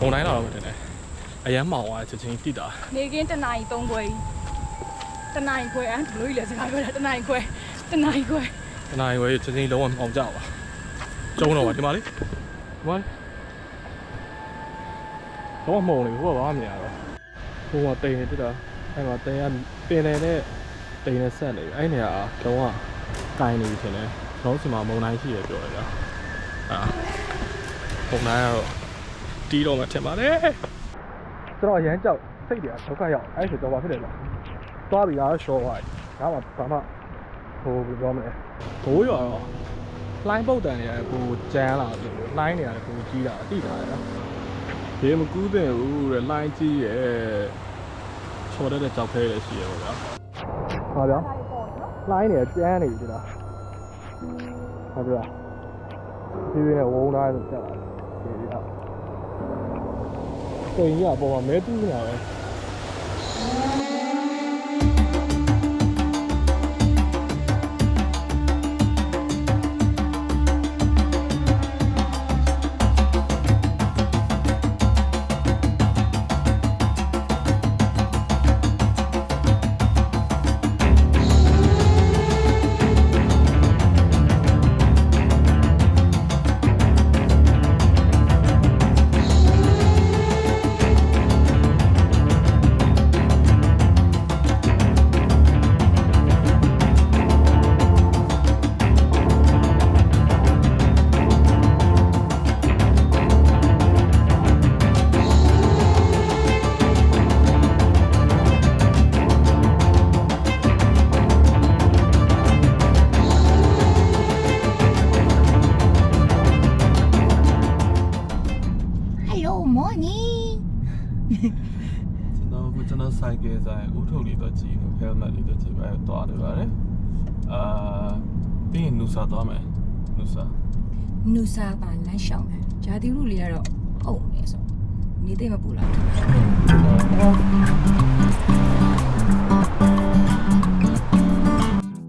မုံတိုင်းလာတော့မတင်တယ်အရမ်းမှောင်သွားချက်ချင်းတိတာနေကင်းတနာရီ3ခွဲကြီးတနာရီခွဲအဲ့ဘလို့ကြီးလဲစကားပြောတာတနာရီခွဲတနာရီခွဲခဏရွယ်ချက်ချင်းလုံးဝမှောင်ကြပါကျုံတော့ပါဒီမှာလေဒီမှာလေတော့မှောင်နေဘူးကဘာမှမမြင်ရတော့ဟိုကတိန်နေတိတာအဲ့မှာတိန်ကပင်နေတဲ့တိန်နဲ့ဆက်နေပြီအဲ့နေရာတော့ကကိုင်းနေပြီထင်တယ်ကျွန်တော်စီမှာမုံတိုင်းရှိရပြောရတာအာမုံတိုင်းကတော့ တီးတော့မှထင်ပါတယ်ကျွန်တော်အရမ်းကြောက်စိတ်တွေကဒုက္ခရောက်အဲ့ဆိုတော့ဘာဖြစ်လဲလဲသွားပြီလားရှော့သွားပြီဒါမှဘာမှဟိုဘယ်လိုပြောမလဲဘိုးရွာတော့လိုင်းပုတ်တန်နေရတယ်ကိုကျန်းလာတယ်လိုင်းနေရတယ်ကိုကြီးတာအတိတာရယ်ဘေးမကူးတဲ့ဘူးတဲ့လိုင်းကြီးရဲ့ချော်တဲ့ကြောက်ခဲရရှိရပါဗျာဟာဗျာလိုင်းနေကျန်းနေပြီလားဟုတ်ပြီလားဒီလိုနဲ့ဝုန်းသားဆိုတက်လာတယ်ဒီရ ကိုကြီးကပေါ်မှာမဲတူးနေတာပဲ နေသိမပူလား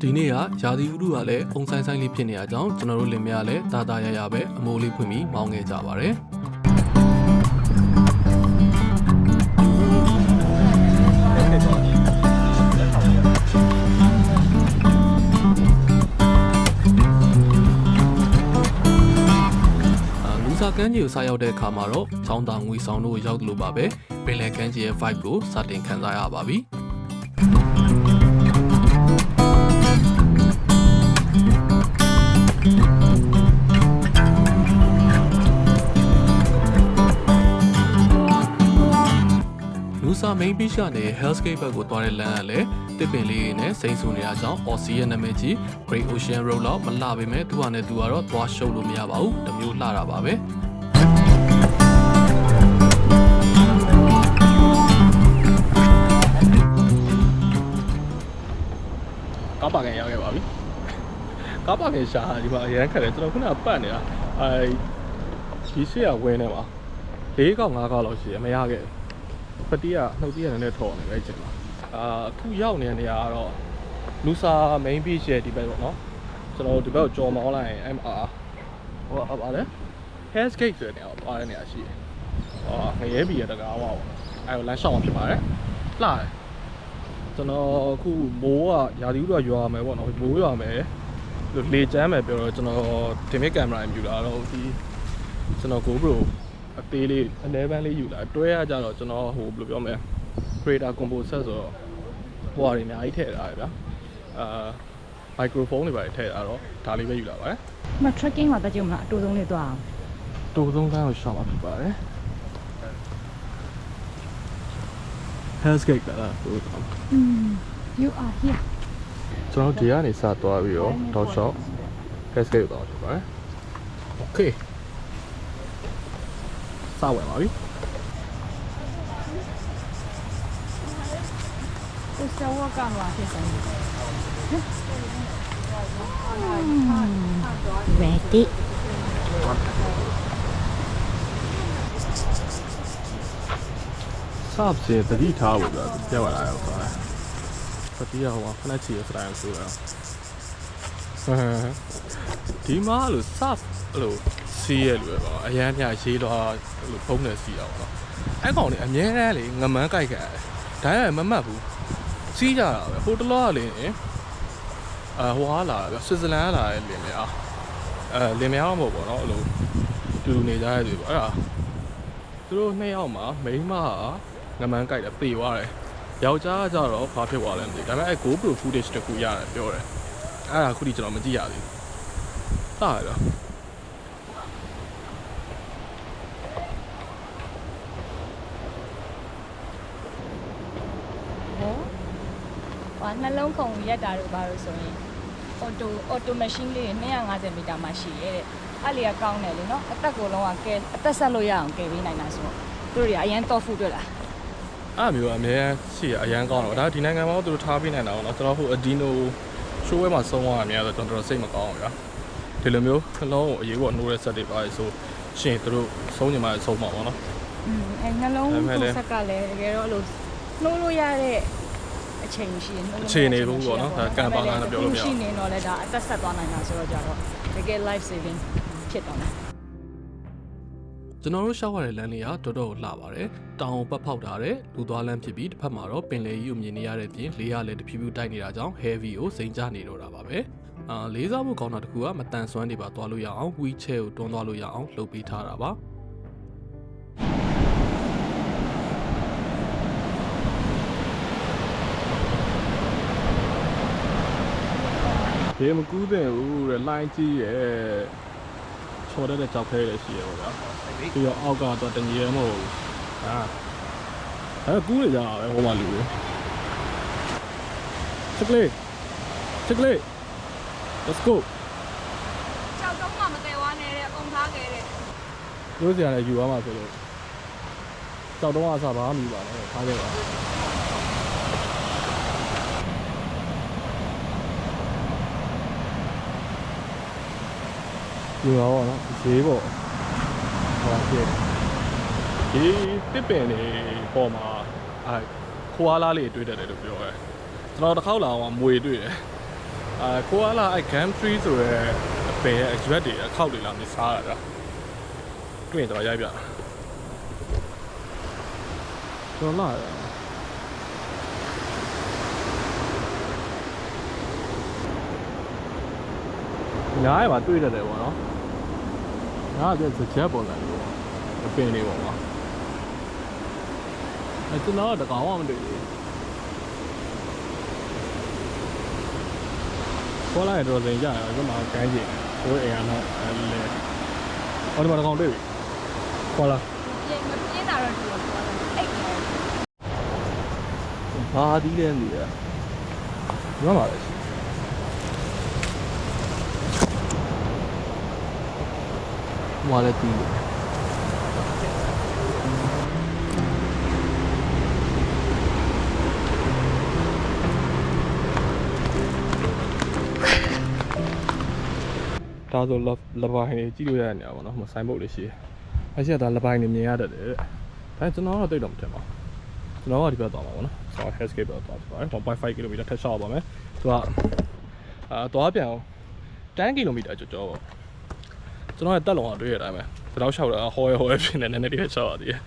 ဒီနေ့ကရာသီဥတုကလည်းအုံဆိုင်ဆိုင်လေးဖြစ်နေတဲ့အကြောင်းကျွန်တော်တို့လင်မယားလည်းတာတာရရပဲအမိုးလေးဖွင့်ပြီးမောင်းခဲ့ကြပါတယ် ကန်းကြီးကိုစားရောက်တဲ့အခါမှာတော့ချောင်းတာငွေဆောင်တို့ရောက်တယ်လို့ပါပဲပင်လယ်ကန်းကြီးရဲ့ vibe ကိုစတင်ခံစားရပါပြီလူစာ main beach ကနေ Hellscape ဘက်ကိုသွားတဲ့လမ်းကလည်းတစ်ပင်လေးနဲ့စိမ့်ဆူနေတာကြောင့် Aussie ရဲ့နာမည်ကြီး Great Ocean Road တော့မလှပေမဲ့သူကနဲ့သူကတော့သွားရှုပ်လို့မရပါဘူးတမျိုးလှတာပါပဲ ပါကန်ရောက်ခဲ့ပါပြီကားပါကန်ရှာဒီမှာအရန်ခက်တယ်ကျွန်တော်ခုနကပတ်နေတာအဲဒီရှေ့ကဝင်းနေမှာ၄កောက်၅កောက်လောက်ရှိတယ်မရခဲ့ဘူးပတိကနှုတ်တိကလည်းနည်းနည်းထော်နေပဲချိန်မှာအာအခုရောက်နေတဲ့နေရာကတော့လူစာ main beach ရဲ့ဒီဘက်ပေါ့နော်ကျွန်တော်တို့ဒီဘက်ကိုကြော်မောင်းလိုက်ရင် MR ဟိုပါလေ Hell's Gate ဆိုတဲ့နေရာကိုပါတဲ့နေရာရှိတယ်ဟောငရဲဘီရတကားဝါပေါ့အဲကိုလမ်းလျှောက်အောင်ဖြစ်ပါတယ်လှတယ် ကျွန်တော်အခုမိုးကရာသီဥတုကရွာမယ်ပေါ့နော်မိုးရွာမယ်လေချမ်းမယ်ပြောတော့ကျွန်တော်ဒီမစ်ကင်မရာယူလာတော့ဒီကျွန်တော် GoPro အသေးလေး11လေးယူလာတွဲရကြတော့ကျွန်တော်ဟိုဘယ်လိုပြောမလဲ creator composer ဆိုတော့ဟိုဟာတွေအများကြီးထည့်ထားရဗျာအာ microphone တွေပါထည့်ထားတော့ဒါလေးပဲယူလာပါတယ်မ trekking မှာတက်ကြုံမလားအတူဆုံးလေးသွားအောင်တူသုံးကန်းကိုရှောင်းမှာဖြစ်ပါတယ် Hell's Gate ကလားဟိုอืม you are here ကျွန်တော်ဒီကနေစသွားပြီးတော့ dot shop Hell's Gate ကိုသွားဖြစ်ပါတယ် Okay စဝင်ပါပြီကိုစဝကမှာဖြစ်စမ်း ready ပ်စေတတိထားဖို့ပြောပြောလာရောက်သွားတယ်ပတိရဟိုကခဏချီရစတိုင်းဆိုတော့ဒီမှာလို့စပ်အဲ့လိုစီစီးရဲလူပဲပေါ့အရန်မြရေးတော့အဲ့လိုဖုံးနေစီးအောင်ပေါ့အဲ့ကောင်လေးအမြဲတမ်းလေငမန်းကြိုက်ခဲ့တယ်ဒါပေမဲ့မမှတ်ဘူးစီးကြတာပဲဟိုတလောကလေအဟိုဟာလာတယ်ဆွစ်ဇာလန်ကလာတယ်လင်မယားအဲလင်မယားမဟုတ်ပေါ့နော်အဲ့လိုတူတူနေကြတဲ့သူပေါ့အဲ့ဒါသူတို့နှစ်ယောက်မှာမိန်းမက ငမန်းကြိုက်တယ်ပေသွားတယ်ယောက်ျားကကြတော့ဘာဖြစ်သွားလဲမသိဘူးဒါပေမဲ့အဲ GoPro footage တခုရတယ်ပြောတယ်အဲ့ဒါခုထိကျွန်တော်မကြည့်ရသေးဘူးတာရတော့ဟောဟာနှလုံးခုန်ရက်တာတို့ဘာလို့ဆိုရင်အော်တိုအော်တိုမရှင်းလေး250မီတာမှရှိရဲတဲ့အဲ့လေကကောင်းတယ်လေနော်အသက်ကိုလုံးဝကဲအသက်ဆက်လို့ရအောင်ကဲပေးနိုင်တာဆိုတော့သူတို့တွေအရင်တော့ဖူတွေ့လား အဲ့မျိုးအများရှိရအရန်ကောင်းတော့ဒါဒီနိုင်ငံမှာသူတို့ထားပေးနိုင်တာပေါ့နော်ကျွန်တော်ဟိုအဒီနိုရှိုးဝဲမှာဆုံးသွားတာများဆိုကျွန်တော်စိတ်မကောင်းဘူးဗျာဒီလိုမျိုးနှလုံးကိုအရေးပေါ်နှိုးတဲ့ဆက်တွေပါဆိုရှင်သူတို့ဆုံးနေမှဆုံးမှာပေါ့နော်อืมအဲနှလုံးဒါပေမဲ့လည်းကိုဆက်ကလည်းတကယ်တော့အဲ့လိုနှိုးလို့ရတဲ့အချိန်ရှိရင်နှိုးလို့အခြေအနေဘူးပေါ့နော်ဒါကံပါကံနဲ့ပြောလို့မရဘူးရှိနေတော့လဲဒါအသက်ဆက်သွားနိုင်တာဆိုတော့ကြတော့တကယ် life saving ဖြစ်တော့တယ် ကျွန်တော်တို့ရှောက်ရတဲ့လမ်းလေးကတော်တော်လှပါတယ်။တောင်ပတ်ဖောက်ထားတဲ့လူသွားလမ်းဖြစ်ပြီးတစ်ဖက်မှာတော့ပင်လယ်ကြီးကိုမြင်နေရတဲ့ပြင်လေးရလည်းတဖြည်းဖြည်းတိုက်နေတာကြောင့် heavy ကိုစိန်ချနေတော့တာပါပဲ။အာလေးစားဖို့ကောင်းတာတစ်ခုကမတန်ဆွမ်းတွေပါသွားလို့ရအောင် wheelchair ကိုတွန်းသွားလို့ရအောင်လုပ်ပေးထားတာပါ။ဘေးမကူးတဲ့ဦးတဲ့ line ကြီးရဲ့ ချော်တဲ့ကြောက်ခဲလည်းရှိရပါဗျာပြီးတော့အောက်ကတော့တညီရမဟုတ်ဘူးဟာအဲကူးနေကြတာပဲဟိုမှာလူတွေချက်ကလေးချက်ကလေး let's go ကြောက်တော့မှမကယ်ဝါနဲ့တဲ့အုံထားခဲ့တဲ့ရိုးစရာလည်းယူသွားမှာဆိုလို့ကြောက်တော့အစားဘာမှမယူပါနဲ့ထားခဲ့ပါ ယူပါတော့နော်ဈေးပေါ့ဟောဖြစ်ဒီတစ်ပင်နေပေါ်မှာအဲခွာလာလေးတွေ့တတ်တယ်လို့ပြောရဲကျွန်တော်တစ်ခေါက်လာအောင်မွေတွေ့တယ်အဲခွာလာအဲ gum tree ဆိုရဲအပင်ရဲ့အရွက်တွေအခောက်တွေလာမြစားတာဗျတွေ့ရင်တော့ရိုက်ပြကျွန်တော်လာတယ်ညားရပါတွေ့တတ်တယ်ပေါ့နော် ညားကစကြက်ပေါ်လာလို့အပင်လေးပေါ့ကွာအဲကျွန်တော်ကတကောင်မှမတွေ့ဘူးခေါ်လိုက်တော့စင်ကြရတော့ဒီမှာကန်းကျင်ဟိုအိမ်ကတော့အဲလေဟောဒီမှာတကောင်တွေ့ပြီခေါ်လာပြင်မပြင်းတာတော့တူတော့အဲ့ဒီဘာဒီလဲနေရဒီမှာပါလေ ဟွာလည်းတီးတယ်ဒါဆိုလလပိုင်းနေကြည့်လို့ရတဲ့နေရာပေါ့နော်ဟိုဆိုင်ဘုတ်လေးရှိတယ်။အရှိကဒါလပိုင်းနေမြင်ရတတ်တယ်တဲ့။ဒါကျွန်တော်တော့တိတ်တော့မထင်ပါဘူး။ကျွန်တော်ကဒီဘက်သွားမှာပေါ့နော်။ South Hescape ဘက်သွားပါမယ်1.5 km ထက်လျှောက်ပါမယ်။သူကအာသွားပြန်အောင်10 km ကျော်ကျော်ပေါ့။ ကျွန်တော်ရဲ့တက်လုံအောင်တွေ့ရတဲ့အတိုင်းပဲ။ကျွန်တော်လျှောက်တာဟောရဲဟောရဲဖြစ်နေတယ်နည်းနည်းလေးလျှောက်ရသေးတယ်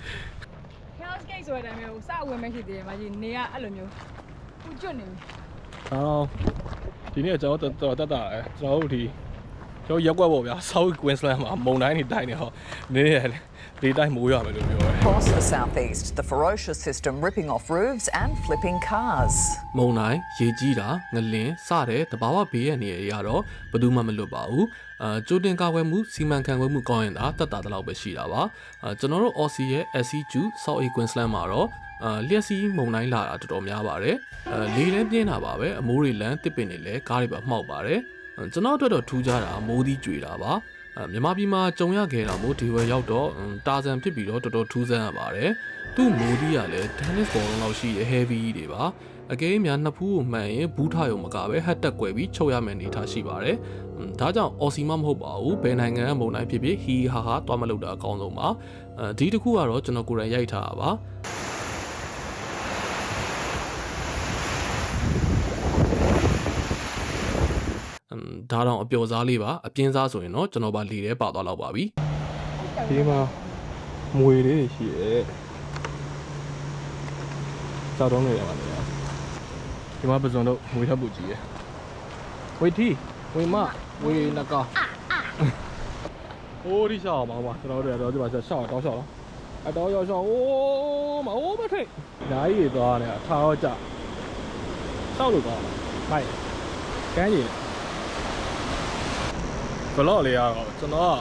Hell's Gate ဆိုတဲ့အမျိုးစအဝင်မရှိသေးတယ်မကြီးနေကအဲ့လိုမျိုးပူကျွတ်နေပြီ။အော်ဒီနေ့ကျွန်တော်တော်တက်တာအဲကျွန်တော်တို့ဒီကျွန်တော်ရက်ွက်ပေါ့ဗျာ South Queensland မှာမုန်တိုင်းနေတိုင်းနေဟောနေရ လေတိုင်းမိုးရမယ်လို့ပြောတယ် Across the southeast, the ferocious system ripping off roofs and flipping cars. မုံတိုင်းရေကြီးတာငလင်းစတဲ့တဘာဝဘေးရနေရတော့ဘယ်သူမှမလွတ်ပါဘူးအာကြိုတင်ကာကွယ်မှုစီမံခန့်ခွဲမှုကောင်းရင်သာတက်တာတလောက်ပဲရှိတာပါအာကျွန်တော်တို့ Aussie ရဲ့ SC2 South East Queensland မှာတော့အာလျှက်စီးမုံတိုင်းလာတာတော်တော်များပါတယ်အာလေလည်းပြင်းတာပါပဲအမိုးတွေလမ်းတစ်ပင်တွေလည်းကားတွေပါမှောက်ပါတယ်အာကျွန်တော်တို့တော့ထူးခြားတာမိုးသီးကြွေတာပါအာ မြန်မာပြည်မှာကြုံရခဲ့တာမို့ဒီဝယ်ရောက်တော့အမ်တာဇန်ဖြစ်ပြီးတော့တော်တော်ထူးဆန်းရပါတယ်သူ့မိုးသီးကလည်း tennis ball လောက်ရှိတဲ့ heavy တွေပါအကဲများနှစ်ဖူးကိုမှန်ရင်ဘူးထရုံမကပဲဟတ်တက်ကွယ်ပြီးချုပ်ရမယ်အနေထားရှိပါတယ်။အင်းဒါကြောင့်အော်စီမမဟုတ်ပါဘူး။ဘယ်နိုင်ငံကမုံတိုင်းဖြစ်ဖြစ်ဟီဟာဟာတွားမလို့တာအကောင်းဆုံးပါ။အဲဒီတစ်ခုကတော့ကျွန်တော်ကိုယ်တိုင်ရိုက်ထားတာပါ။အမ် ဒါတော့အပျော်စားလေးပါအပြင်းစားဆိုရင်တော့ကျွန်တော်ပါလေထဲပါသွားတော့ပါပြီဒီမှာမွေလေးတွေရှိရဲ့ကြောက်တော့နေရပါလေဒီမှာပဇွန်တို့မွေထပ်ပူကြီးရဲ့ဝေတီဝေမဝေနကာအိုးဒီရှောင်းပါပါကျွန်တော်တို့ကတော့ဒီမှာရှောင်းတောင်းရှောင်းတော့အတော်ရောရှောင်းအိုးမအိုးမထိတ်ဓာကြီးတွေသွားနေတာထားတော့ကြရှောက်လို့ကောင်းလားမိုက်ကန်းကြီး ဘလော့လေးကတော့ကျွန်တော်က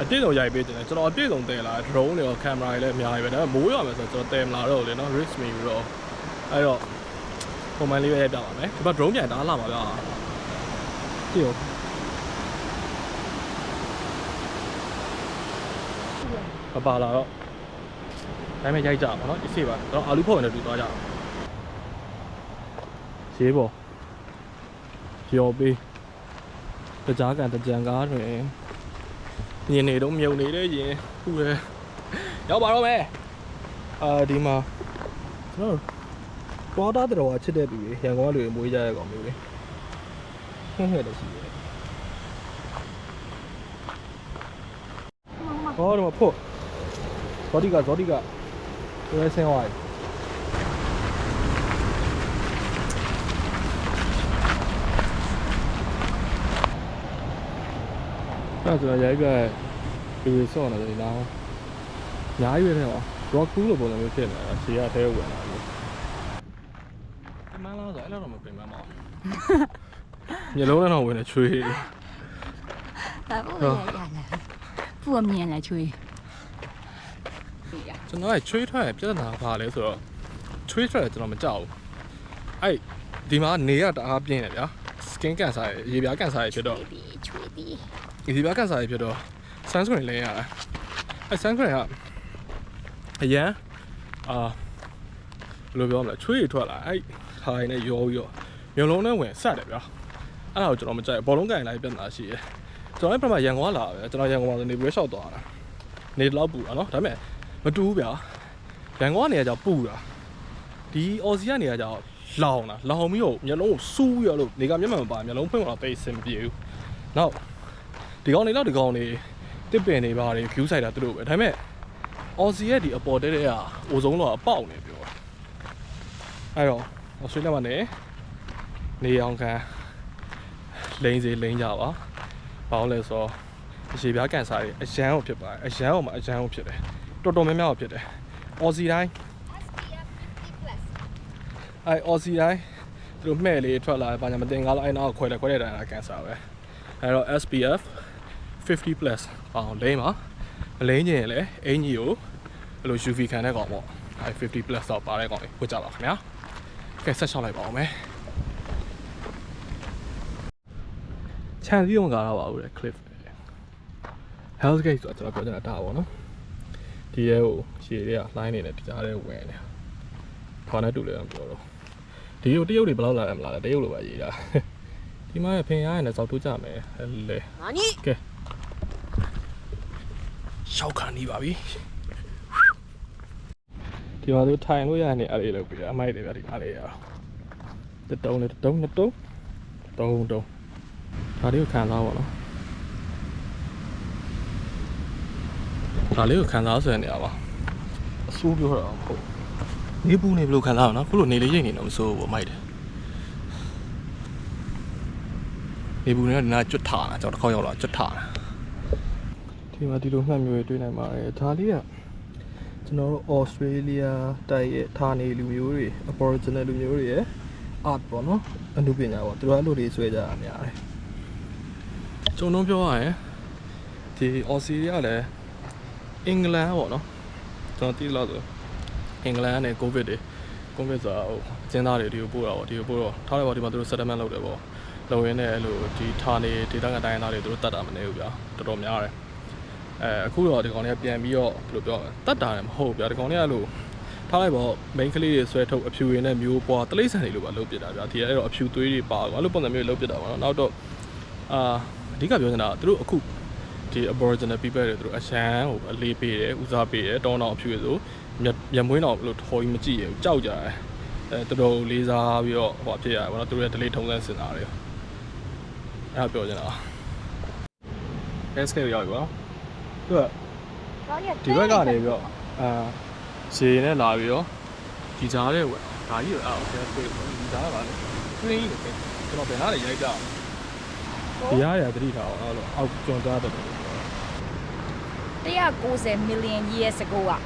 အပြည့်စုံရိုက်ပေးတယ်ကျွန်တော်အပြည့်စုံတယ်လာ drone တွေရော camera တွေလည်းအများကြီးပဲဒါပေမဲ့မိုးရမယ်ဆိုတော့ကျွန်တော်တယ်မလာတော့ဘူးလေနော် risk မယူတော့အဲ့တော့ပုံမှန်လေးပဲရိုက်ပြပါမယ်ဒီမှာ drone ပြန်တားလာပါဗျာကြည့်ရောမပါလာတော့ဒါပေမဲ့ရိုက်ကြပါတော့အစ်စေးပါတော့အာလူဖို့နဲ့တူသွားကြအောင်ရေးပေါ်ရောပေး တကြားကန်တကြံကားတွင်ညနေတော့မြုံနေတဲ့ရင်ခုလေရောက်ပါတော့မယ်အာဒီမှာကျွန်တော်သွားတာတော်ချစ်တဲ့သူတွေရန်ကုန်ကလူတွေမွေးကြရကောင်မျိုးလေဟင်းဟဲ့လည်းရှိတယ်ဟောတော့ဖို့ဇော်ဒီကဇော်ဒီကဒီရဲဆင်းသွားပြီ ကကျွန်တော်ရိုက်ပြလူတွေဆော့နေတယ်လားအများကြီးပဲနဲ့ပါ rock cool လို့ပုံစံမျိုးဖြစ်နေတာရှေ့ကအထဲဝင်လာလို့အမှန်လားဆိုအဲ့လိုတော့မပင်ပန်းပါဘူးမျက်လုံးနဲ့တော့ဝင်နေချွေးဘာလို့ရရလဲဖူအမြင်လဲချွေးကျွန်တော်ကချွေးထွက်ပြဿနာပါလဲဆိုတော့ချွေးထွက်တယ်ကျွန်တော်မကြောက်ဘူးအဲ့ဒီမှာနေရတအားပြင်းတယ်ဗျာ skin cancer ရေပြား cancer ဖြစ်တော့ချွေးပြီး ဒီဘက်ကစားရဖြစ်တော့ sunscreen လဲရတာအဲ sunscreen ကအရန်အာဘယ်လိုပြောမလဲချွေးရထွက်လာအဲ့ဟာရင်းနဲ့ရောပြီးတော့မျိုးလုံးနဲ့ဝင်ဆက်တယ်ဗျာအဲ့ဒါကိုကျွန်တော်မကြိုက်ဘူးဘောလုံးကန်လိုက်ပြဿနာရှိတယ်ကျွန်တော်အဲ့ပြမရန်ကုန်ကလာပဲကျွန်တော်ရန်ကုန်မှာနေပွဲလျှောက်သွားတာနေတော့ပူတာနော်ဒါပေမဲ့မတူဘူးဗျာရန်ကုန်ကနေကကြောင်ပူတာဒီအော်စီကနေကကြောင်လောင်တာလောင်ပြီးတော့မျိုးလုံးကိုစူးပြီးတော့လို့နေကမျက်မှန်မပါမျိုးလုံးဖွင့်တော့တိတ်စင်မပြေဘူးနောက် ဒီကောင်တွေတော့ဒီကောင်တွေတစ်ပင်တွေပါတယ် view site တာသူတို့ပဲဒါပေမဲ့ Aussie ရဲ့ဒီအပေါ်တဲတဲကအိုဆုံးတော့အပေါက်နေပြောတာအဲ့တော့ Australia မှာနေနေအောင်ခံလိမ့်စီလိမ့်ကြပါဘာလို့လဲဆိုတော့အခြေပြားကန်စာတွေအရန်ကိုဖြစ်ပါတယ်အရန်ကိုမှအရန်ကိုဖြစ်တယ်တော်တော်များများကိုဖြစ်တယ် Aussie တိုင်း အဲ့ Aussie တိုင်းသူတို့မှဲ့လေးထွက်လာတယ်ဘာညာမတင်ကားလို့အဲ့နောက်ခွဲတယ်ခွဲတဲ့တိုင်းကကန်စာပဲအဲ့တော့ SPF 50 plus အောင်လိမ့်ပါမလိမ့်ချင်ရင်လည်းအင်ကြီးကိုအဲ့လို UV ခံတဲ့ကောင်ပေါ့အဲ့50 plus တော့ပါတဲ့ကောင်လေးဝတ်ကြပါခင်ဗျာကဲဆက်ချောက်လိုက်ပါအောင်မယ်ခြံစည်းရုံကားတော့ပါဘူးလေ cliff Hell's Gate ဆိုတော့ကျွန်တော်ပြောချင်တာဒါပါနော်ဒီရဲကိုရှည်တွေက line နေတယ်ကြားထဲဝင်နေခေါင်းနဲ့တူလေတော့ပြောတော့ဒီကိုတရုတ်တွေဘယ်လောက်လာလဲမလားတရုတ်လိုပဲရေးတာဒီမှာဖင်ရရနဲ့စောက်ထိုးကြမယ်ဟဲ့လေနာနီကဲ ရှောက်ခံနေပါပြီဒီမှာသူထိုင်လို့ရနေအဲ့ဒီလောက်ပြအမိုက်တွေဗျဒီမှာလေးရတတုံးလေးတတုံးနှစ်တုံးတုံးတုံးဒါလေးကိုခံစားပါတော့ဒါလေးကိုခံစားဆွဲနေရပါအဆူးပြောတာဟုတ်နေပူနေဘယ်လိုခံစားရအောင်နော်ခုလိုနေလေးရိတ်နေတော့မစိုးဘူးမိုက်တယ်နေဘူးနဲ့နာကျွတ်ထားတာကျွန်တော်တစ်ခေါက်ရောက်လာကျွတ်ထားတာ ဒီမှာဒီလိုမှတ်မျိုးတွေတွေ့နိုင်ပါတယ်ဒါလေးကကျွန်တော်တို့ Australia တိုက်ရဲ့ဌာနေလူမျိုးတွေ Aboriginal လူမျိုးတွေရဲ့ art ပေါ့နော်အနုပညာပေါ့သူတို့အဲ့လိုတွေဆွဲကြတာများတယ်ကျွန်တော်ပြောရရင်ဒီ Australia ကလည်းအင်္ဂလန်ပေါ့နော်ကျွန်တော်သိလို့ဆိုအင်္ဂလန်နဲ့ကိုဗစ်တွေကိုဗစ်ဆိုတာဟိုအကျဉ်းသားတွေဒီကိုပို့တာပေါ့ဒီကိုပို့တော့ထားလိုက်ပါဒီမှာသူတို့ settlement လုပ်တယ်ပေါ့လုံရင်းနဲ့အဲ့လိုဒီဌာနေဒေတာကတိုင်းသားတွေသူတို့တတ်တာမနေဘူးဗျာတော်တော်များတယ် အဲအခုတော့ဒီကောင်တွေကပြန်ပြီးတော့ဘယ်လိုပြောလဲတတ်တာလည်းမဟုတ်ဘူးဗျာဒီကောင်တွေကအဲ့လိုထားလိုက်ပေါ့ main ကလေးတွေဆွဲထုတ်အဖြူရင်းနဲ့မျိုးပွားတလိမ့်ဆန်တွေလိုပါလုပ်ပြတာဗျာဒီအဲ့တော့အဖြူသွေးတွေပါကွာအဲ့လိုပုံစံမျိုးလုပ်ပြတာပါတော့နောက်တော့အာအဓိကပြောနေတာကသူတို့အခုဒီ aboriginal people တွေသူတို့အရှမ်းဟိုအလေးပေးတယ်ဦးစားပေးတယ်တောင်းတောင်းအဖြူရဆိုမျက်မျက်မွေးတော့ဘယ်လိုထော်ကြီးမကြည့်ရဘူးကြောက်ကြတယ်အဲတော်တော်လေးစားပြီးတော့ဟိုဖြစ်ရတယ်ဗောနော်သူတို့ရဲ့ delay ထုံးစံစင်တာတွေအဲအဲ့ဒါပြောချင်တာ SK ရောက်ပြီပေါ့ သူကကောင်းရဒီဘက်ကနေပြီးတော့အာရေနဲ့လာပြီးတော့ဒီကြားတဲ့ဝက်ဒါကြီးတော့အော် SK ဒီကြားပါလေခရင်းကြီးကိုကျွန်တော်ဘယ်နားလဲရိုက်ကြအောင်ဒီရားရသတိထားအောင်အဲ့လိုအောက်ကျွန်းကြားတယ်190 million years ago อ่ะ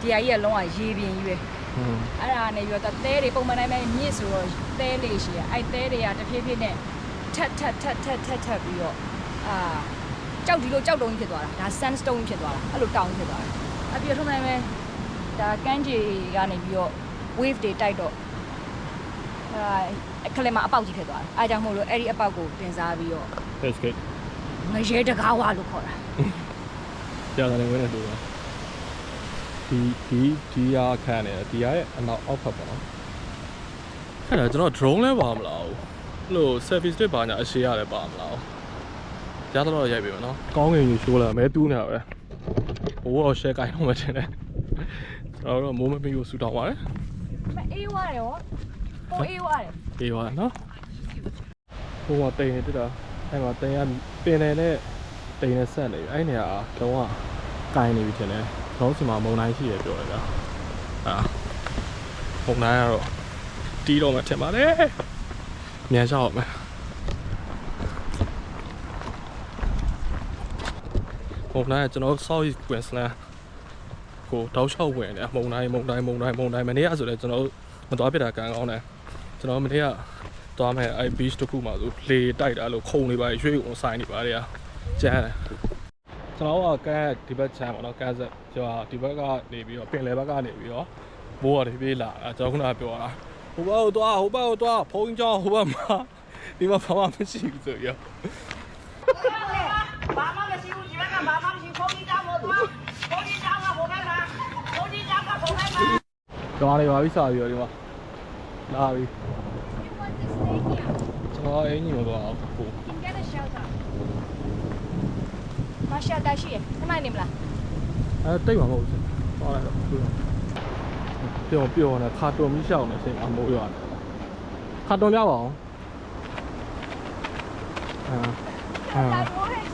ဒီအကြီးကလုံးဝရေပြင်ကြီးပဲဟွန်းအဲ့ဒါနဲ့ပြီးတော့သဲတွေပုံမှန်တိုင်းပဲမြင့်ဆိုတော့သဲလေးရှိရအဲ့သဲတွေကတဖြည်းဖြည်းနဲ့ထက်ထက်ထက်ထက်ထက်ထက်ပြီးတော့အာ ကြောက်ဒီလိုကြောက်တုံးကြီးဖြစ်သွားတာဒါ sandstone ဖြစ်သွားတာအဲ့လိုတောင်ကြီးဖြစ်သွားတာအဲ့ပြီးတော့ထုံးတိုင်းပဲဒါကမ်းခြေကနေပြီးတော့ wave တွေတိုက်တော့အဲ့အခလင်မှာအပေါက်ကြီးဖြစ်သွားတာအဲ့ဒါကြောင့်မို့လို့အဲ့ဒီအပေါက်ကိုတင်စားပြီးတော့ SK ငရဲတကားဝါလို့ခေါ်တာကြာတယ်ဝင်နေတူတာဒီဒီဒီရာခံနေတယ်ဒီရာရဲ့အနောက်အောက်ဖက်ပေါ့နော်အဲ့ဒါကျွန်တော် drone လဲပါမလားဘူးအဲ့လို service တွေပါညာအရှိရတယ်ပါမလား ရတော့ရိုက်ပြီမနော်ကောင်းငင်ကြီးရှိုးလာမဲတူးနေတာပဲဘိုးတော့ share ကိုင်းတော့မှတင်တယ်ကျွန်တော်တို့မိုးမမီကိုဆူတောင်းပါတယ်မအေးဝါတယ်ဟောဟိုအေးဝါတယ်ပြေးပါနော်ဟိုကတိန်နေတက်တာအဲ့မှာတိန်ကပင်တယ်နဲ့တိန်နဲ့ဆက်နေပြီအဲ့နေရာတော့ကိုင်းနေပြီထင်တယ်ကျွန်တော်စီမှာမုံတိုင်းရှိရပြောတယ်ဗျာအာမုံတိုင်းကတော့တီးတော့မှထင်ပါတယ်မြန်ရှောက်မယ် မုံတိုင်းကကျွန်တော် South East Queensland ကိုတောက်လျှောက်ဝင်တယ်မုံတိုင်းမုံတိုင်းမုံတိုင်းမုံတိုင်းမနေ့ကဆိုလည်းကျွန်တော်မတော်ပြစ်တာကံကောင်းတယ်ကျွန်တော်မနေ့ကသွားမယ်အဲ beach တစ်ခုမှာဆိုလေတိုက်တာလို့ခုံနေပါရွှေကုန်ဆိုင်နေပါလေကျန်းတယ်ကျွန်တော်ကကဲဒီဘက်ချမ်းပေါ့နော်ကဲဆက်ကျော်ဒီဘက်ကနေပြီးတော့ပင်လယ်ဘက်ကနေပြီးတော့မိုးရတပြေးလာအဲကျွန်တော်ခုနကပြောတာဟိုဘက်ကိုသွားဟိုဘက်ကိုသွားဖုန်းကြောင်းဟိုဘက်မှာဒီမှာဘာမှမရှိဘူးဆိုရဘာမှမရှိဘူးဒီ ဘက်ကဘာမှမရှိဘူးဖုန်းကြီးတောင်းလို့သွားဖုန်းကြီးတောင်းကဘုံထဲမှာဖုန်းကြီးတောင်းကဘုံထဲမှာကျွားနေပါပြီစာပြီးတော့ဒီမှာလာပြီကျွန်တော်အင်းကြီးမသွားဘူး get a shelter မရှယ်တာရှိရခဏနေမလားအဲတိတ်မှာမဟုတ်ဘူးသွားလိုက်တော့ပျော်ပျော်နေခါတော်မီးရှောင်းနေချိန်အမိုးရွာတယ်ခါတော်များပါအောင်အာအာမိုးဟဲ့ဆိုရ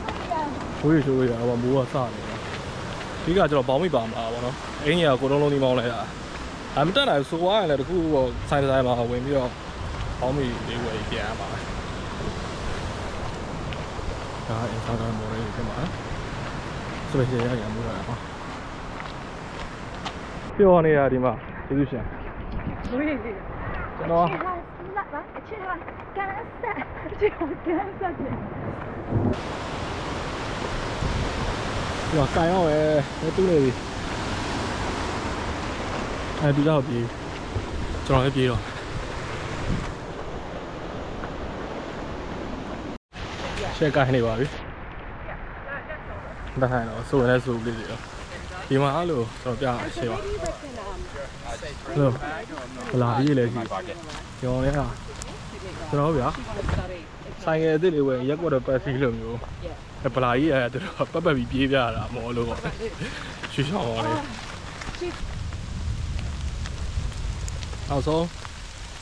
ဝေးရှိုးရအောင်မိုးကစနေတာဒီကကျတော့ဘောင်းမိပါမလားဗောနော်အင်းကြီးကကိုလုံးလုံးဒီမောင်းလိုက်တာအမတက်နိုင်ဆိုသွားရင်လည်းတခုပေါ့ဆိုင်ဆိုင်မှာဝင်ပြီးတော့ဘောင်းမိလေးဝယ်ပြန်ရပါမယ်ဒါအင်စတာဂရမ်မော်လေးဖြစ်မှာစပယ်ရှယ်ရရမိုးရပါပြောနေတာဒီမှာကျေးဇူးရှင်ကျွန်တော်လာလာအချစ်လာကန်ဆက်အချစ်ကန်ဆက် တယ်ဒီမှာကန်ရောက်ရဲမတူးနေပြီအဲဒီတော့ပြေးကျွန်တော်လည်းပြေးတော့ရှယ်ကိုင်းနေပါပြီဒါဟန်တော့ဆိုရဲဆိုလေးတွေတော့ဒီမှာအဲ့လိုကျွန်တော်ပြရှယ်ပါလို့ဘလာကြီးလည်းရှိကျော်ရဲဟာကျွန်တော်ဗျာ ဆိုင်ငယ်အစ်စ်လေးဝင်ရက်ကွက်တော့ပတ်စီလိုမျိုးဗလာကြီးအဲသူတို့ပတ်ပတ်ပြီးပြေးပြရတာမောလို့ပေါ့ရွှေရှောင်းအောင်လေနောက်ဆုံး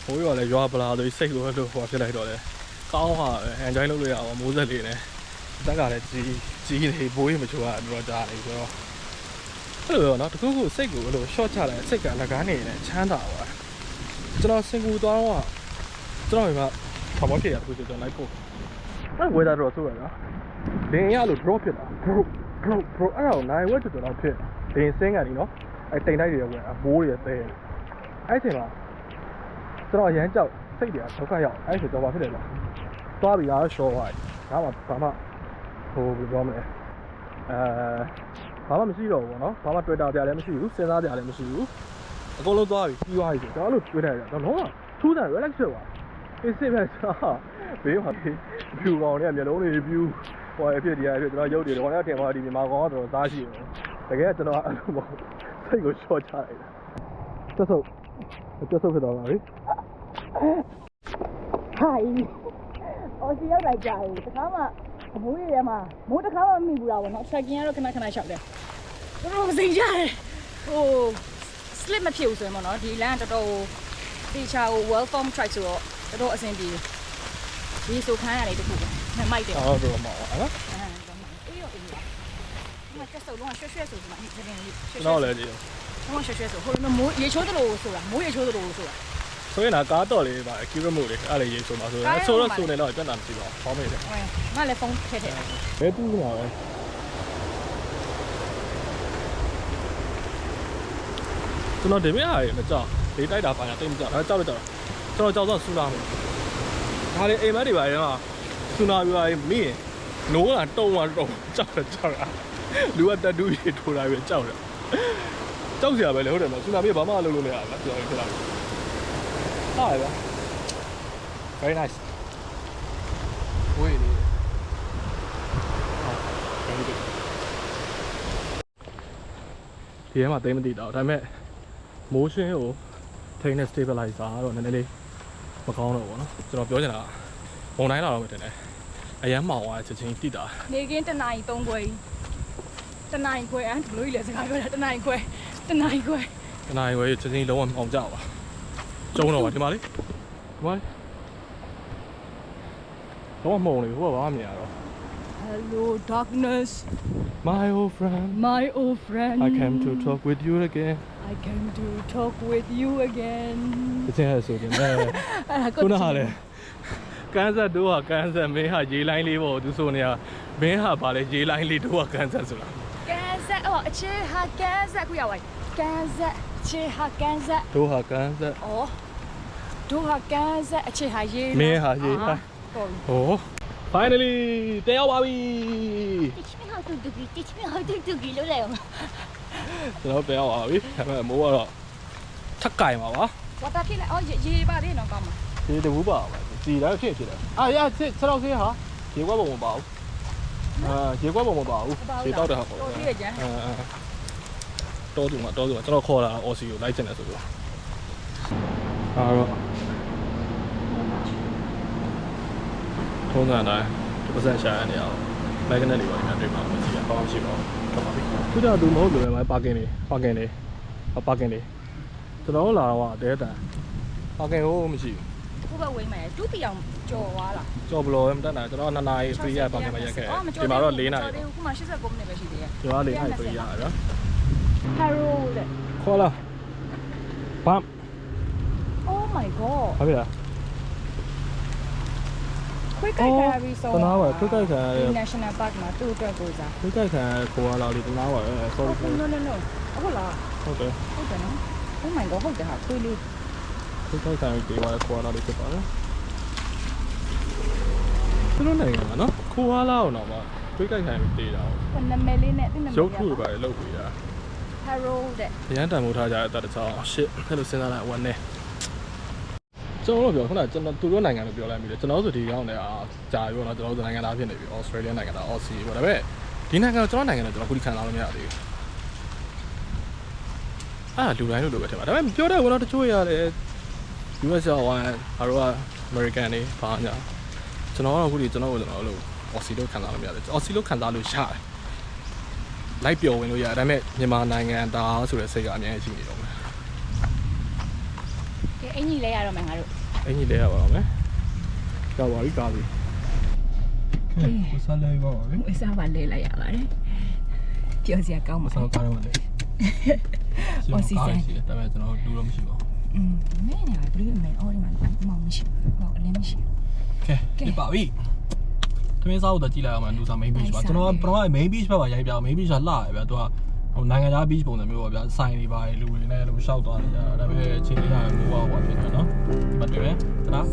ဘိုးရောလည်းရွာဗလာလို့စိတ်လိုလို့ဟောဖြစ်လိုက်တော့လေကောင်းပါပဲ enjoy လုပ်လို့ရအောင်မိုးဆက်လေးနဲ့အသက်ကလည်းကြီးကြီးနေဘိုးရင်မချိုးရတော့ကြားနေဆိုတော့အဲ့လိုတော့နော်တခုခုစိတ်ကိုအဲ့လို short ချလိုက်စိတ်ကလကားနေနေချမ်းသာသွားကျွန်တော်စင်ကူသွားတော့ကျွန်တော်က ဘာမှဖြစ်ရဘူးဆိုတော့လိုက်ဖို့အဲ့ weather တော့ဆိုရတာလင်းရလို့ drop ဖြစ်တာ drop drop drop အဲ့တော့နိုင်ဝက်တော်တော်ဖြစ်လင်းစင်းကန်ဒီနော်အဲ့တိမ်တိုက်တွေဝင်အဘိုးတွေသဲအဲ့ချိန်မှာကျွန်တော်အရန်ကြောက်စိတ်တွေကဒုက္ခရောက်အဲ့ဆိုတော့ဘာဖြစ်လဲလဲသွားပြီလား short သွားဒါမှဘာမှဟိုဘယ်လိုပြောမလဲအဲဘာမှမရှိတော့ဘူးပေါ့နော်ဘာမှ Twitter ပြလည်းမရှိဘူးစဉ်းစားပြလည်းမရှိဘူးအကုန်လုံးသွားပြီပြီးသွားပြီဆိုတော့အဲ့လိုတွေးလိုက်တာတော့လုံးဝထူးတယ် relax ဖြစ်သွား အေးစိတ်ပဲဆိုတော့ဘေးမှာဖြူကောင်တွေကမျက်လုံးတွေဖြူဟိုအဖြစ်တရားဖြစ်ကျွန်တော်ရုပ်တွေတော့တင်သွားဒီမြန်မာကောင်ကတော့သားရှိတယ်တကယ်ကျွန်တော်အဲ့လိုမဟုတ်စိတ်ကိုရှော့ချလိုက်တာတက်ဆုပ်တက်ဆုပ်ဖြစ်သွားပါပြီဟိုင်အော်စီရောက်လိုက်ကြတယ်တခါမှအမိုးရထဲမှာမိုးတခါမှမမိဘူးလားဗောနော် tracking ကတော့ခဏခဏရှောက်တယ်တော်တော်စိတ်ကြတယ်ဟို slip မဖြစ်ဘူးဆိုရင်ဗောနော်ဒီလမ်းကတော်တော်တေချာကို well form track ဆိုတော့ တော်တော်အဆင်ပြေတယ်ဒီဆိုခန်းရတယ်တခုပဲမိုက်တယ်အော်တော့မောနော်အေးရောအေးရောဒီမှာတက်စုံလုံးရွှဲရွှဲဆိုဒီမှာဒီကနေ့လေးရွှဲကျွန်ရွှဲတော်လည်းကြည့်လုံးရွှဲရွှဲဆိုဟိုလိုမိုးရေချိုးသလိုဆိုတာမိုးရေချိုးသလိုဆိုတာဆိုရင်ကားတော့လေးပါကီရမို့လေးအဲ့လေရေးဆိုမှာဆိုရင်ဆိုတော့ဆိုနေတော့ပြတ်တာမရှိပါဘူးဟောမေးတယ်ဟဲ့ငါလည်းဖုန်းထည့်ထည့်ဘယ်တူးမှာလဲကျွန်တော်ဒီမြအားရမကြောက်လေးတိုက်တာပါညာတိတ်မကြောက်ဒါကြောက်တော့ကြောက် ကျွန်တော်ကြောက်တော့ဆူလာမယ်ဒါလေအိမ်မက်တွေပါရင်ကဆူနာပြပါရင်မိရင်နိုးလာတုံးသွားတုံးကြောက်တယ်ကြောက်တာလူကတက်တူးရီထိုးတာပဲကြောက်တယ်ကြောက်စရာပဲလေဟုတ်တယ်မဆူနာပြဘာမှလုပ်လို့မရဘူးပြောရင်ဖြစ်လာဟာဗျာ very nice ဝေးနေဒီထဲမှာသိမသိတော့ဒါပေမဲ့ motion ကိုထိန်းတဲ့ stabilizer ကတော့နည်းနည်းလေး မကောင်းတော့ဘူးเนาะကျွန်တော်ပြောချင်တာကဘုံတိုင်းလာတော့မတင်နဲ့အရန်မှောင်သွားချက်ချင်းတိတာ နေကင်းတနာရီ3ခွဲတနာရီခွဲအဲ့ဘလို့ကြီးလဲစကားပြောတာတနာရီခွဲတနာရီခွဲ တနားရွယ်ချက်ချင်းလုံးဝအောင်ကြပါကျုံတော့ပါဒီမှာလေဒီမှာလေတော့မှုံလေဟိုကဘာမှမမြင်ရတော့ Hello darkness My old friend my old friend I came to talk with you again I came to talk with you again တချင်းရဆိုတယ်အဲအဲ့ဒါခုနကလည်းကန်းဆက်တို့ကကန်းဆက်မင်းဟာရေးလိုင်းလေးပေါ့သူဆိုနေတာမင်းဟာဗာလေရေးလိုင်းလေးတို့ကကန်းဆက်ဆိုတာကန်ဆက်အော်အချေဟာကန်ဆက်ခုရောက်ပါကန်ဆက်အချေဟာကန်ဆက်တို့ဟာကန်းဆက်အော်တို့ဟာကန်ဆက်အချေဟာရေးမင်းဟာရေးလိုင်းဟုတ်ဟို finally တက်ရောက်ပါပြီ Teach me how to do it. Teach me how to do it လို့လည်း ကျွန်တော်တက်ရောက်ပါပြီဒါပေမဲ့မိုးကတော့ထက်ကင်ပါပါဝါတာဖြစ်လိုက်အော်ရေးပါသေးနော်ကောင်းပါဒီတဘူးပါပါဒီတိုင်းဖြစ်ဖြစ်တယ်အာရစစ်6တော့ဆေးဟာရေကွက်ပုံမပါဘူးအာရေကွက်ပုံမပါဘူးရေတောက်တဲ့ဟာပေါ့တော်သေးရကြမ်းအာတော်သူမှာတော်သူမှာကျွန်တော်ခေါ်လာအော်စီကိုလိုက်ချင်တယ်ဆိုတော့အားတော့ထုံးစံတိုင်းဒီပတ်စံရှာရနေအောင်မက်ဂနက်တွေပါနေတွေ့မှာမရှိရအောင်ရှိပါဘူး ထွက်ပါပြီခုတော့သူမဟုတ်လို့ပဲပါကင်နေပါကင်နေပါကင်နေကျွန်တော်လာတော့တဲတန်ပါကင်ဟိုးမရှိဘူးခုပဲဝိမ့်မယ်တူတီအောင်ကြော်သွားလားကြော်ဘလော်မတက်နိုင်ကျွန်တော်2နာရီ free ရပါကင်မှာရက်ခဲ့ဒီမှာတော့4နာရီခုမှ89မိနစ်ပဲရှိသေးတယ်ကျွန်တော်4နာရီ free ရပါဗျာ Haro တဲ့ခေါ်လာဘမ် Oh my god ဘာဖြစ်လဲ ခွေးကြိုက်ခံရပြီးဆုံးတနာပါခွေးကြိုက်ခံရဒီတဲ့ National Park မှာသူ့အတွက်ကိုစားခွေးကြိုက်ခံရခေါ်လာလို့တနာပါပဲ sorry Oh no no no ဟုတ်လားဟုတ်တယ်ဟုတ်တယ်နော် Oh my god ဟုတ်တယ်ဟာခွေးလေးခွေးကြိုက်ခံရပြီးသွားခေါ်လာလို့ဖြစ်ပါတယ်သူတို့နိုင်ငံမှာနော်ခိုးလာအောင်တော့မှခွေးကြိုက်ခံရပြီးတေးတာကနာမည်လေးနဲ့သူ့နာမည်ရုပ်ထုပဲလောက်ပြီးတာ Haro တဲ့အရန်တန်မိုးထားကြတဲ့အတတချောင်း shit အဲ့လိုစဉ်းစားလိုက်ဝမ်းနေ ကျွန်တော်တို့ပြောခုနကကျွန်တော်သူတို့နိုင်ငံလို့ပြောလိုက်ပြီလေကျွန်တော်ဆိုဒီရောက်နေတာကြာပြီပေါ့နော်ကျွန်တော်တို့နိုင်ငံသားဖြစ်နေပြီ Australia နိုင်ငံသား Aussie ပေါ့ဒါပေမဲ့ဒီနိုင်ငံတော့ကျွန်တော်နိုင်ငံတော့ကျွန်တော်ခုထိခံစားလို့မရသေးဘူးအာလူတိုင်းလို့လို့ပဲထင်ပါဒါပေမဲ့ပြောတဲ့ကတော့တချို့ရတယ် US ရောဝိုင်းဟာတော့ American တွေဘာညာကျွန်တော်ကတော့ခုဒီကျွန်တော်တို့ကျွန်တော်တို့ Aussie လို့ခံစားလို့မရတယ် Aussie လို့ခံစားလို့ရတယ်လိုက်ပျော်ဝင်လို့ရတယ်ဒါပေမဲ့မြန်မာနိုင်ငံသားဆိုတဲ့စိတ်ကအများကြီးရှိနေတော့မယ်ကဲအင်ကြီးလဲရတော့မယ်ငါတို့ အင်ကြီးလဲရပါတော့မယ်ကြောက်ပါပြီကားပြီကိုစားလိုက်ပါဦးဝေးစားပါလဲလိုက်ရပါတယ်ပြောစရာကောင်းပါဆောင်းကားတော့လေအော်စီစံရှိတယ်ဒါပေမဲ့ကျွန်တော်လူတော့မရှိပါဘူးอืมမင်းညာဘယ်လိုမှအော်ဒီမှာမောင်မရှိဟောအလည်းမရှိကဲပြပါပြီသမင်းစားဖို့တော့ကြည့်လိုက်အောင်မယ်လူစား main beach ပါကျွန်တော်ကပထမ main beach ဘက်မှာရိုက်ပြအောင် main beach ကလှရဗျာသူက ဟိုနိုင်ငံသား beach ပုံစံမျိုးပါဗျာဆိုင်တွေပါလူတွေနဲ့လို့ရှောက်သွားနေကြတာဒါပေမဲ့ချင်းလေးကမိုးပါဟောဖြစ်နေနော်ဒီမှာတွေ့မယ်တလား